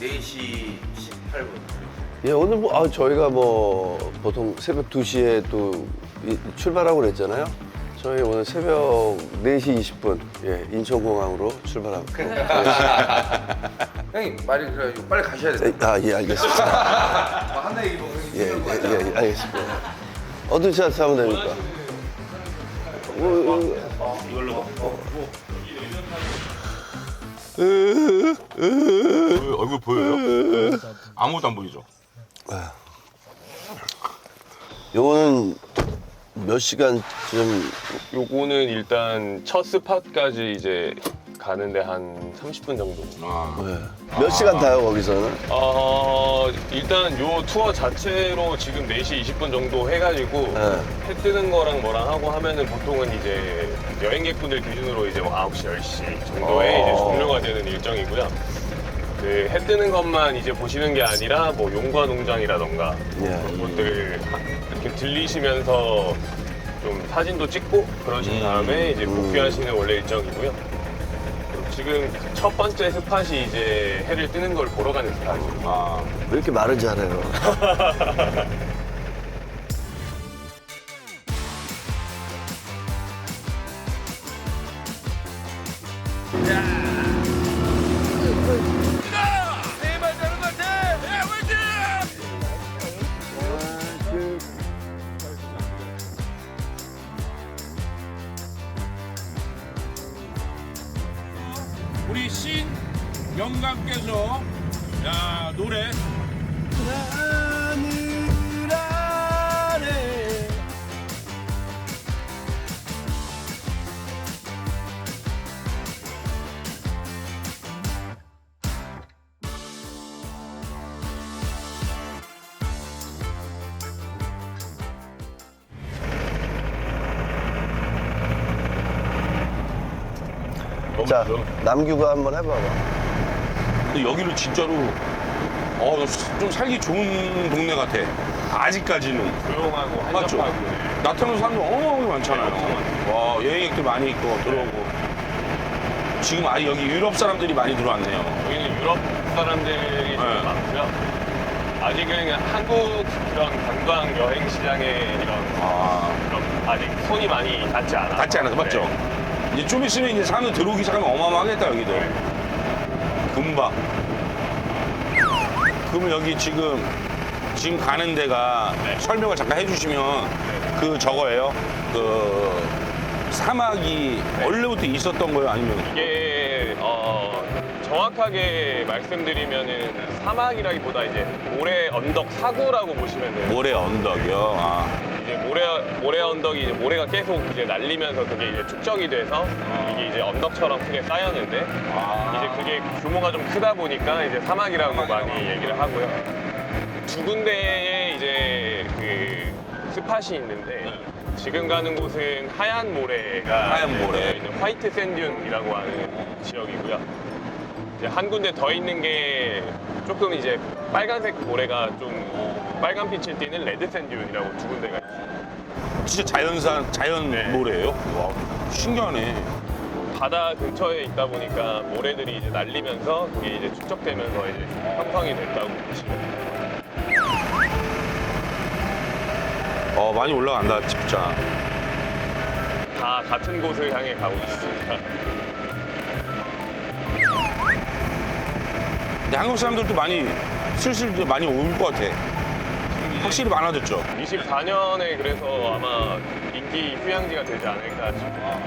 4시 18분. 예, 오늘 뭐, 아, 저희가 뭐, 보통 새벽 2시에 또 이- 출발하고 그랬잖아요. 저희 오늘 새벽 4시 20분, 예, 인천공항으로 출발하고. 형님 말이 그래 빨리 가셔야 돼. 아, 예, 알겠습니다. 하나 얘기 먹으면 예, 예, 예, 예, 알겠습니다. 어떤 차트 하면 됩니까? 어, 어, 이걸로 얼굴 보여요? 아무것도 안 보이죠? 요거는 몇 시간 좀, 요거는 일단 첫 스팟까지 이제 가는데 한 30분 정도. 아, 예. 몇 시간 타요, 거기서는? 어, 일단 요 투어 자체로 지금 4시 20분 정도 해가지고 네. 해 뜨는 거랑 뭐랑 하고 하면은 보통은 이제 여행객분들 기준으로 이제 뭐 9시, 10시 정도에 어. 이제 종료가 되는 일정이고요. 그 해 뜨는 것만 이제 보시는 게 아니라 뭐 용과 농장이라던가 예. 그런 것들 이렇게 들리시면서 좀 사진도 찍고 그러신 다음에 이제 복귀하시는 원래 일정이고요. 지금 첫 번째 스팟이 이제 해를 뜨는 걸 보러 가는 스팟이에요. 아, 왜 이렇게 말을 잘해요? 우리 신 영감께서 야 노래 자? 남규가 한번 해봐봐. 근데 여기는 진짜로 어, 좀 살기 좋은 동네 같아. 아직까지는. 조용하고 맞죠? 한적하고 나타나는 사람들 어마어마하게 많잖아요. 와, 여행객들 많이 있고 들어오고. 지금 아직 여기 유럽 사람들이 많이 들어왔네요. 여기는 유럽 사람들이 좀 네. 많고요. 아직은 한국 그런 관광 여행 시장에 이런, 아, 그런 아직 손이 많이 닿지 않아. 닿지 않아서 맞죠? 이제 좀 있으면 이제 사람들 들어오기 시작하면 어마어마하겠다, 여기도. 금방. 그러면 여기 지금, 지금 가는 데가 네. 설명을 잠깐 해주시면 그 저거예요? 그 사막이 원래부터 있었던 거예요? 아니면? 이게 어, 정확하게 말씀드리면은 사막이라기보다 이제 모래 언덕 사구라고 보시면 돼요. 모래 언덕이요? 아, 이제 모래 모래 언덕이 이제 모래가 계속 이제 날리면서 그게 이제 축적이 돼서 이게 이제 언덕처럼 크게 쌓였는데 아. 이제 그게 규모가 좀 크다 보니까 이제 사막이라고 많이 얘기를 하고요. 두 군데에 이제 그 스팟이 있는데 지금 가는 곳은 하얀 모래가 하얀 모래. 있는 화이트 샌듄이라고 하는 지역이고요. 이제 한 군데 더 있는 게 조금 이제 빨간색 모래가 좀 빨간 빛을 띠는 레드 샌듄이라고 두 군데가 있어요. 진짜 자연산, 자연 네. 모래예요? 와, 신기하네. 바다 근처에 있다 보니까 모래들이 이제 날리면서 그게 이제 축적되면서 이제 형성이 됐다고 보시면 돼요. 어, 많이 올라간다, 진짜. 다 같은 곳을 향해 가고 있습니다. 근데 한국 사람들도 많이 슬슬 이제 많이 올 것 같아. 확실히 많아졌죠. 24년에 그래서 아마 인기 휴양지가 되지 않을까 싶어요.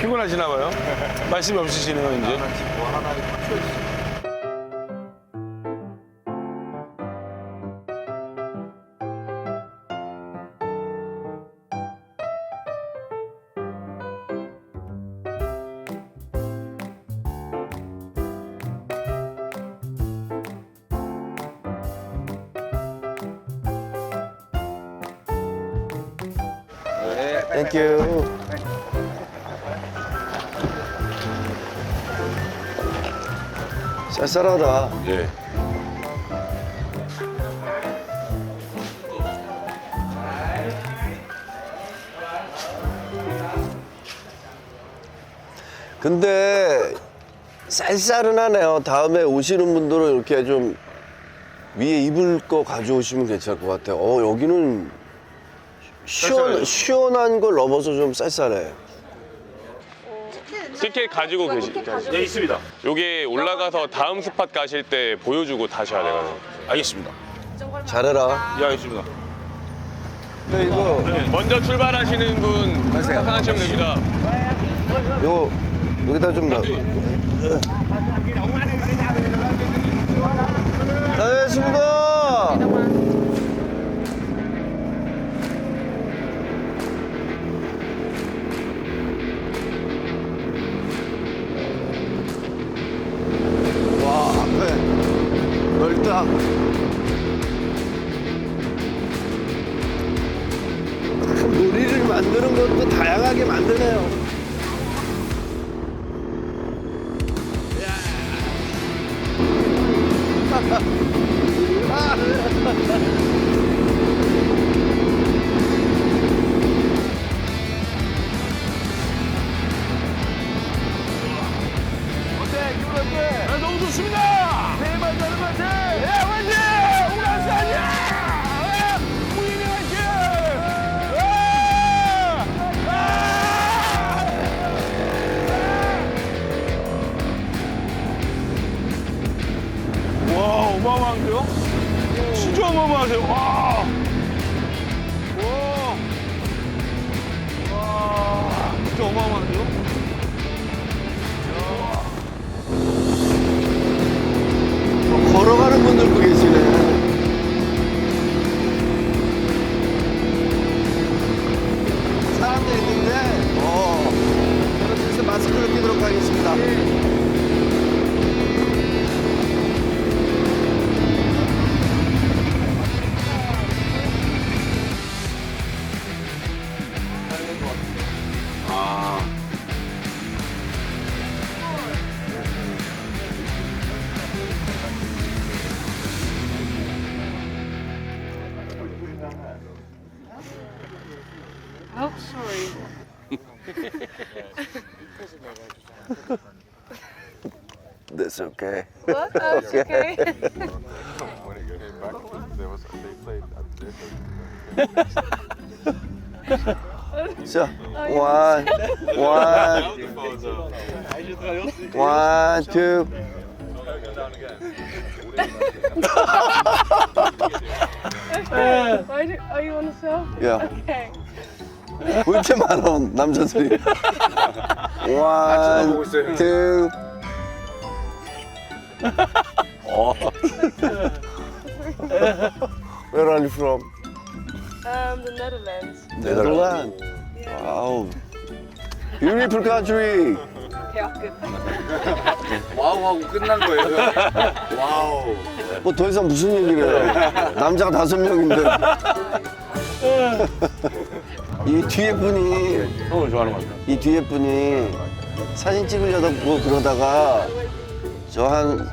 피곤하시나 봐요? 말씀이 없으시네요, 이제. 땡큐. 쌀쌀하다. 예. 근데 쌀쌀은 하네요. 다음에 오시는 분들은 이렇게 좀 위에 입을 거 가져오시면 괜찮을 것 같아요. 어, 여기는 시원, 시원한 걸 넘어서 좀 쌀쌀해. 티켓 가지고 계시. 네 있습니다. 요게 올라가서 다음 스팟 가실 때 보여주고 타셔야 돼가지고. 알겠습니다. 잘해라. 예 알겠습니다. 근데 이거, 먼저 출발하시는 분 하시면 됩니다. 이거, 여기다 좀 놔. 다녀왔습니다. 넓다. 놀이를 만드는 것도 다양하게 만드네요. That's okay. What? Oh, it's okay. 자, one, one, one, two. Why do, are you on the cell? 야, Okay. 왜 이렇게 많아, 남자들이. one, two. 어. Where are you from? Um, the Netherlands. Netherlands. Wow. Beautiful country. 와우 하고 끝난 거예요. 와우. 뭐 더 이상 무슨 얘기를 해요? 남자가 다섯 명인데. 이 뒤에 분이 형을 좋아하는 것 같아요. 이 뒤에 분이 사진 찍으려다 뭐 그러다가 저 한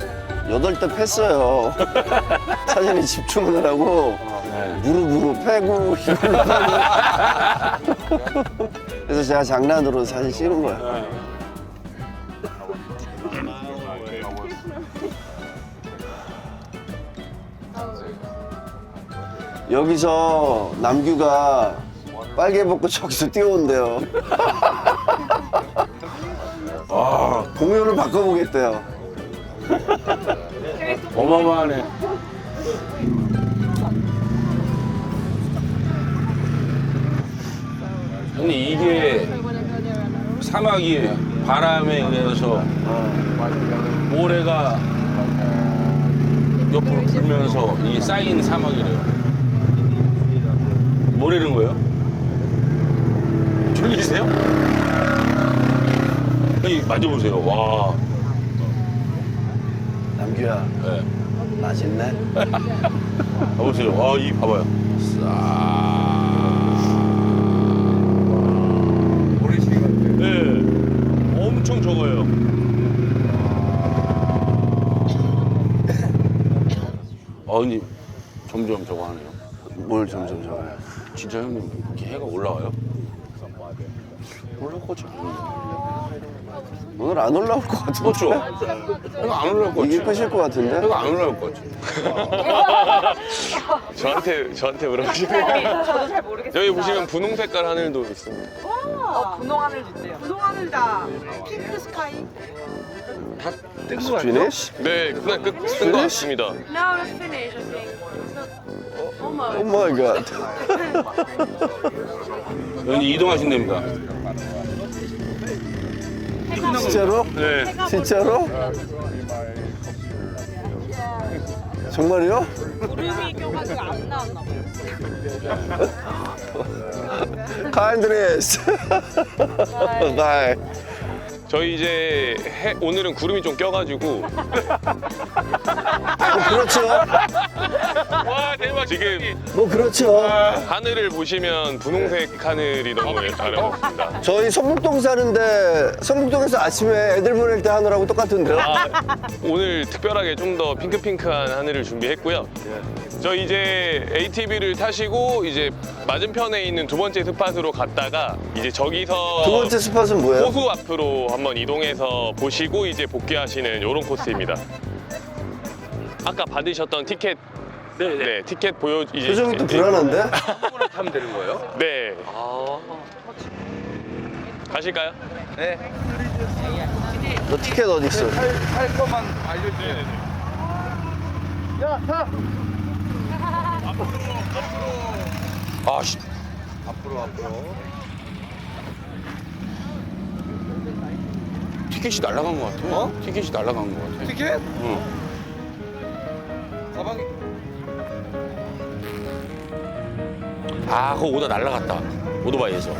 여덟 대 팼어요. 사진에 집중하느라고 무릎으로 패고 이걸로 패고. 그래서 제가 장난으로 사진 찍은 거야. 여기서 남규가 빨개 벗고 저기서 뛰어온대요. 아, 공연을 바꿔보겠대요. 어마어마하네. 형님 이게 사막이 바람에 의해서 모래가 옆으로 불면서 이게 쌓인 사막이래요. 모래는 거예요? 졸리세요? 여기 만져보세요. 와. 남규야, 네. 맛있네? 봐보세요. 와, 이 봐봐요. 모래시계 같아. 네. 엄청 적어요. 아, 형님, 점점 저거 하네요. 뭘 점점 저래. 진짜 형님, 이렇게 해가 올라와요? 올라가지 않는데. 오늘 안 올라올 것 같은데. 그렇죠. 이거 안 올라올 것 이게 같아. 끝일 것 같은데. 이거 안 올라올 것 같아. 저한테 저한테 물어보시면 저도 잘 모르겠어요. 여기 보시면 분홍 색깔 하늘도 있습니다. 어, 분홍 하늘도 있대요. 분홍 하늘다. 핑크 스카이. 피니쉬? 네, 그냥 끝쓴것 같습니다. No, it's finished, I think. 오 마이 갓. 여기 이동하신답니다. 진짜로? 네. 진짜로? 정말이요? 구름이 껴가지고 안 나왔나 봐요. 바이. 저희 이제 해- 오늘은 구름이 좀 껴가지고 그렇죠. 와 대박 지금 뭐 그렇죠. 하늘을 보시면 분홍색 하늘이 너무 아름답습니다. 저희 성북동 사는데 성북동에서 아침에 애들 보낼 때 하느라고 똑같은데요. 아, 오늘 특별하게 좀 더 핑크핑크한 하늘을 준비했고요. 저 이제 ATV를 타시고 이제 맞은편에 있는 두 번째 스팟으로 갔다가 이제 저기서 두 번째 스팟은 뭐예요? 호수 앞으로 한번 이동해서 보시고 이제 복귀하시는 이런 코스입니다. 아까 받으셨던 티켓 네, 티켓 보여 이제 표정이 또 불안한데? 하면 되는 거예요? 네. 가실까요? 너 티켓 어디 있어? 할 것만 알려주세요. 아, 씨. 앞으로 앞으로. 티켓이 날아간 것 같아. 어? 티켓이 날아간 것 같아. 티켓? 응. 가방이 아, 그거 오다 날아갔다. 오토바이에서.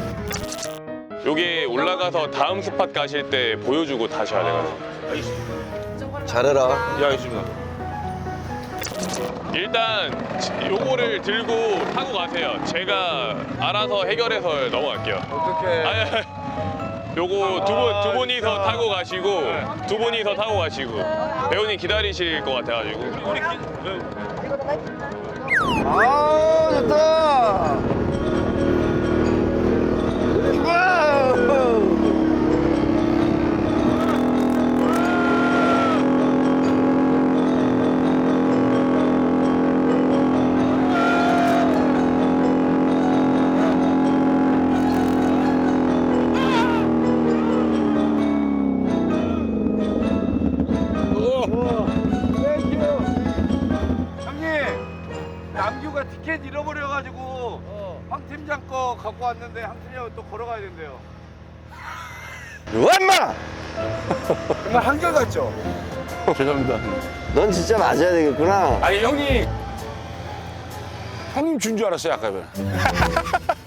여기 올라가서 다음 스팟 가실 때 보여주고 타셔야 돼가지고 잘해라. 야, 있습니다. 일단 요거를 들고 타고 가세요. 제가 알아서 해결해서 넘어갈게요. 어떻게? 아니, 아니, 요거 두 분 두 분이서 타고 가시고 두 분이서 타고 가시고 배우님 기다리실 것 같아가지고 아 좋다. 티켓 잃어버려가지고 황 팀장 거 갖고 왔는데 황 팀장 또 걸어가야 된대요. 완마. 정말 한결같죠? 죄송합니다. 넌 진짜 맞아야 되겠구나. 아니, 형님. 형님 준 줄 알았어요, 아까.